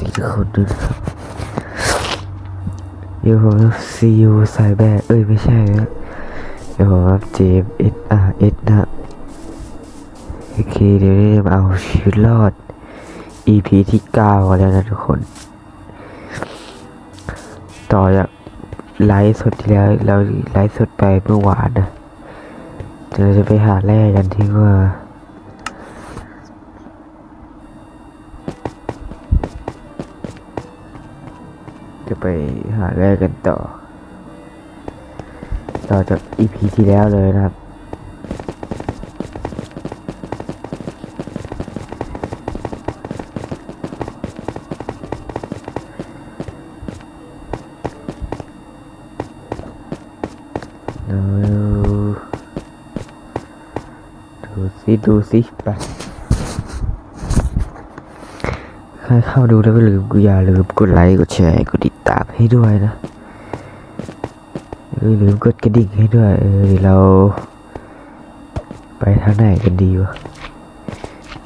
ดีทุกคนด้วยนะครับอยู่ผมซีอูสายแบกเอ้ย ไม่ใช่นะอยู่ผมรับเจมเอสอาร์เอสนะโอเคเดี๋ยวนี้จะมาเอาชีวิตรอด EP ที่เก้ากันแล้วนะทุกคน ต่อจากไลฟ์สดที่แล้วเราไลฟ์สดไปเมื่อวานนะเดี๋ยวเราจะไปหาแร่กันที่ว่า จะไปหาแรกกันต่อ ต่อจากอีพีที่แล้วเลยนะครับดูดูสิดูสิไปใครเข้าดูแล้วก็ลืมกูอย่าลืมกดไลค์กดแชร์กดติด ให้ด้วยนะอย่าลืมกดกระดิ่งให้ด้วยเออเรา ไปทางไหนกันดีวะ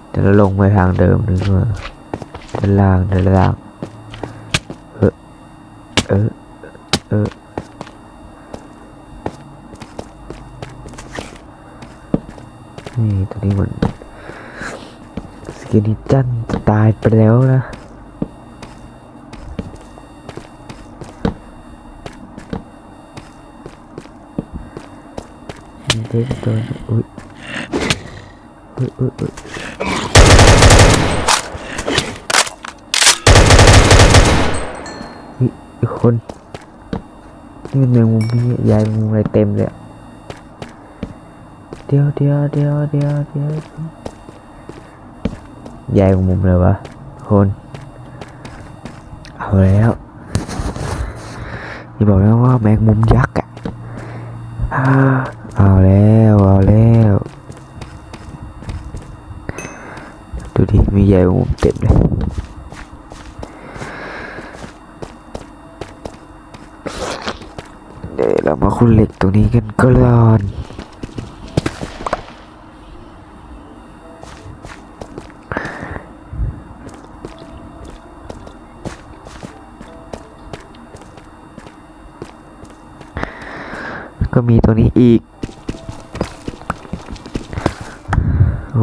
เดี๋ยวเราลงไปทางเดิมดีกว่าด้านล่างด้านล่างเออเออเออนี่ตัวนี้เหมือนสกินิจันตายไปแล้วนะ นี่ เด็กตัวนี้อุ้ยอุ้ยอุ้ยอุ้ยอุ๊ยอีกคนนี่เป็นแมงมุมพี่ยายแมงมุมอะไรเต็มเลยอะเดี๋ยวเดี๋ยวเดี๋ยวเดี๋ยวเดี๋ยวยายของมุมเลยวะคนเอาแล้วอย่าบอกนะว่าแมงมุมยักษ์อะ เอาแล้วเอาแล้ว ดูดิ มียายของมุมเต็มเลยเดี๋ยวเรามาคุณเหล็กตรงนี้กันก่อนก็มีตัวนี้อีก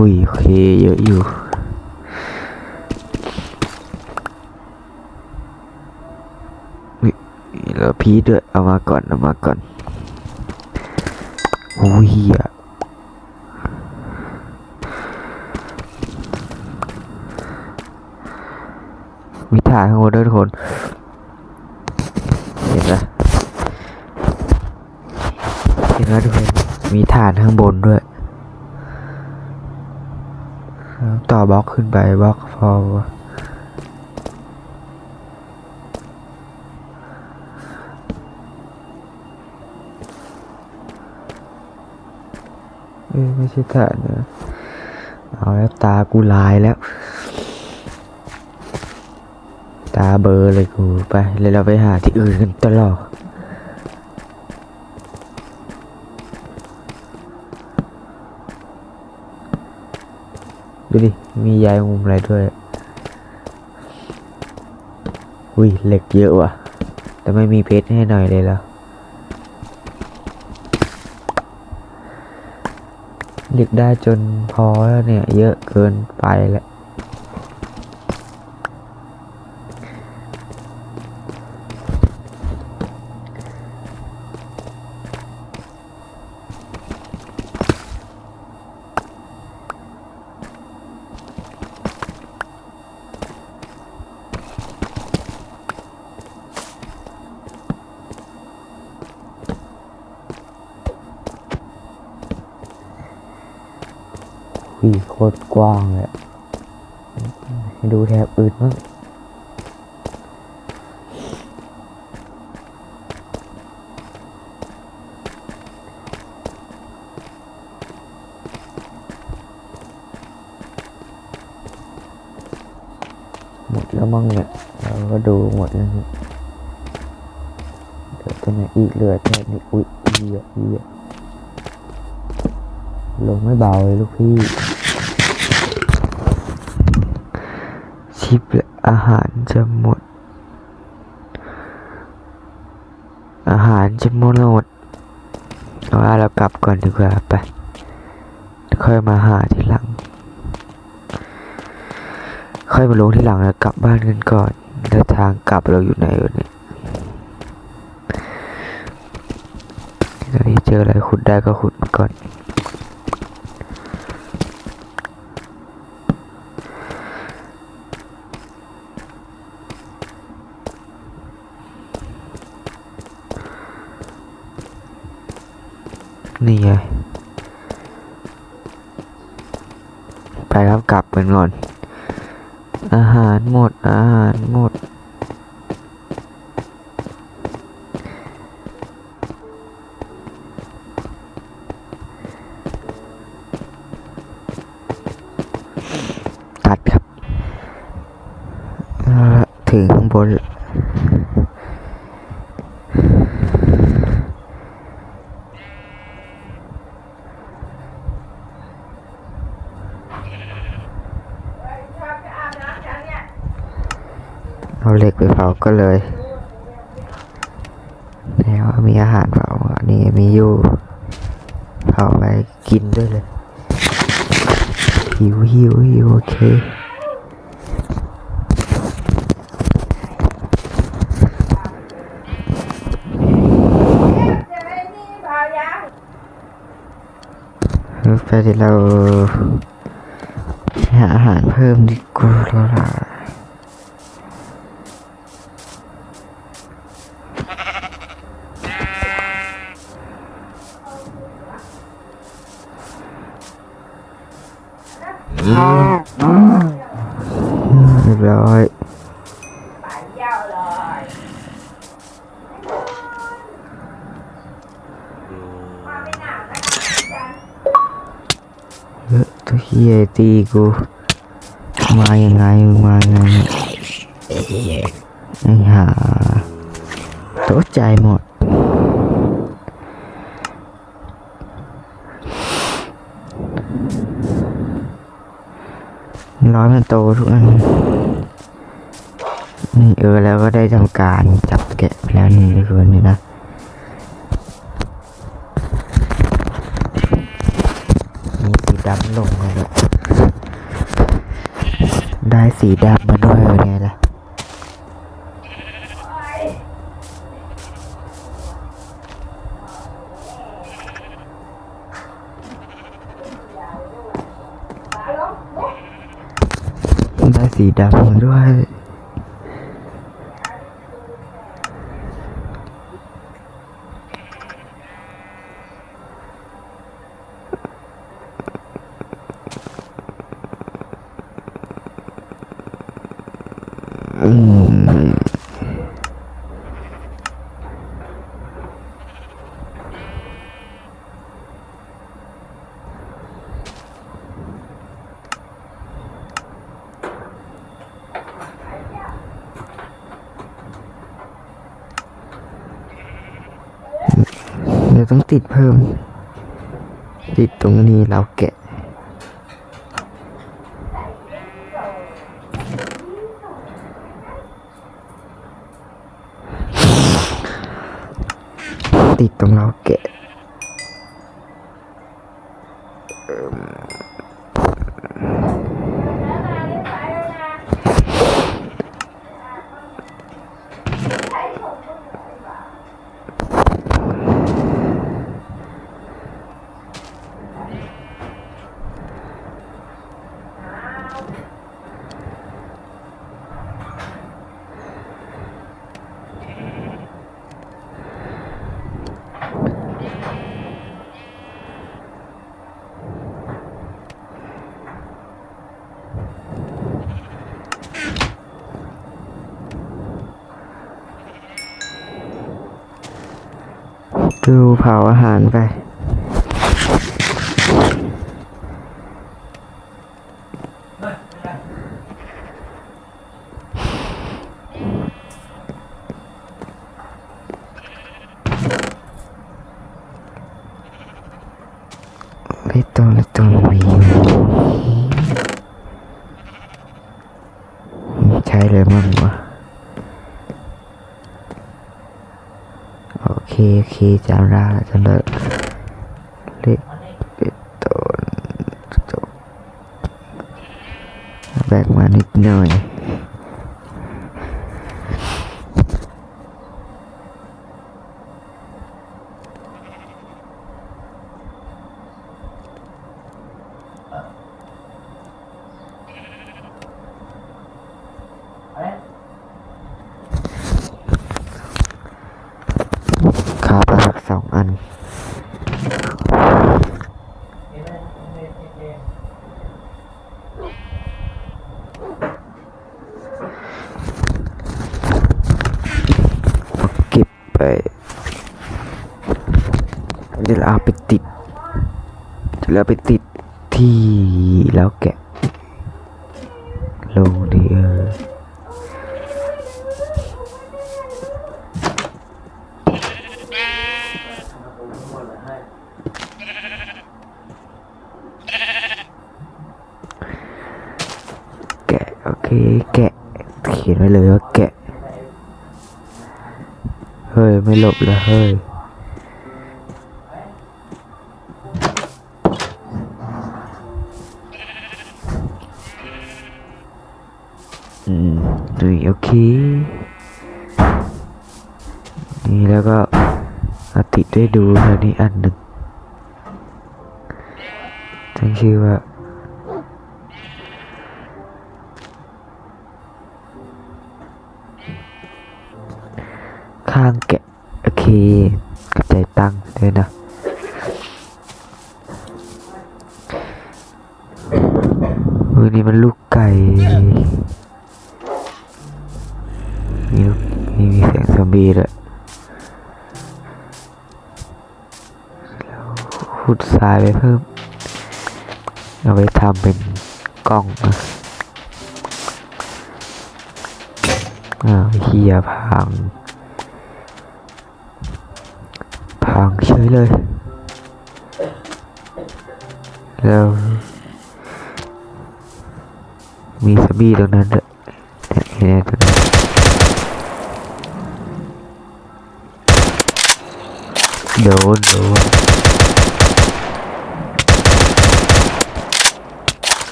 อุ้ยโอเคเยอะอยู่แล้วพีด้วยเอามาก่อนเอามาก่อนอุ้ยอะมีถ่านข้างบนด้วยทุกคน เห็นไหมเห็นไหมทุกคนมีฐานข้างบนด้วย ต่อบล็อกขึ้นไปบล็อกพอเอ้ยไม่ใช่ฐานนะเอาแล้วตากูลายแล้ว ตาเบลอเลยกูไปเลยเราไปหาที่อื่นกันตลอด ดูดิ มียายมุมอะไรด้วย อุ้ยเหล็กเยอะว่ะ แต่ไม่มีเพชรให้หน่อยเลยแล้วเหล็กได้จนพอแล้วเนี่ย เยอะเกินไปแล้ว วีโคตรกว้างเลยให้ดูแถบอื่นบ้างหมดแล้วมั้งเนี่ย เราก็ดูหมดแล้วเนี่ยเหลือตัวไหนอีกเหลือแค่นี้อุ้ยอีอะอีอะลงไม่เบาเลยลูกพี่ ทิปอาหารจะหมด อาหารจะหมดเอาว่าเรากลับก่อนดีกว่าไปค่อยมาหาทีหลัง ค่อยมาลงที่หลังแล้วกลับบ้านกันก่อนแล้วทางกลับเราอยู่ไหนวะเนี่ยตอนนี้เจออะไรขุดได้ก็ขุดก่อน นี่ไง ไปครับกลับกันก่อน อาหารหมด อาหารหมด ตัดครับ ถึงข้างบน เอาเหล็กไปเผา ก็เลยแล้วมีอาหารเผาอันนี้มีอยู่เผาไปกินด้วยเลยหิวหิวหิวโอเคไปเดี๋ยวเราหาอาหารเพิ่มดีกว่า แล้วล่ะเรียบร้อยเยอะตัวเฮียตีกู มายังไงมึงมายังไงเนี่ยไอ้ห่าตกใจหมด ร้อยมันโตทุกอันนี่เออแล้วก็ได้ทำการจับแกะไปแล้วนี่ทุกคนนี่นะมีสีดำลงมาเลยได้สีดำมาด้วยไงล่ะ ได้สีดำมาด้วย อืม เดี๋ยวต้องติดเพิ่ม ติดตรงนี้เราแกะ ติดตรงเราแกะ ดูเผาอาหารไปไม่ต้องไม่ต้องมีช้เลยมั่งวะโอ เคโอเคจำได้แล้วจำได้เล็กเป็ดต้นจบแบกมานิดหน่อย คาบสักสองอัน เก็บ ไปเดี๋ยวเราเอาไปติดเดี๋ยวเราไปติดที่แล้วแกะลงดีเออแกะโอเคแกะเขียนไว้เลยว่าแกะ ฮ้ย ไม่หลบแล้วเฮ้ย อืมนี่โอเค นี่แล้วก็อาติได้ดูแล้วนี่อันหนึ่งตั้งชื่อว่าายตังค์ด้วยนะมือนี้มันลูกไก่มีลูกมีมีเสียงซอมบี้ด้วยแล้วขุดทรายไปเพิ่ม เอาไว้ทำเป็นกล้องนะอ้าวเฮียพัง พังเฉยเลยแล้วมีสบี้ตรงนั้น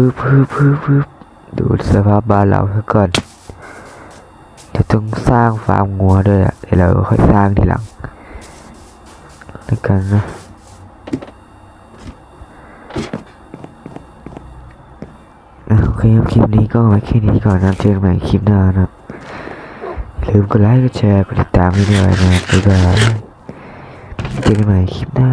ฮึบฮึบฮึบฮึบดูสภาพบ้านเราซะก่อนเดี๋ยวต้องสร้างฟาร์มงัวด้วยอะเดี๋ยวเราค่อยสร้างทีหลังแล้วกันนะโอเคครับคลิปนี้ก็ไว้แค่นี้ก่อนนะเจอกันใหม่คลิปหน้านะครับลืมกดไลค์กดแชร์กดติดตามให้ด้วยนะบ๊ายบายเจอกันใหม่คลิปหน้า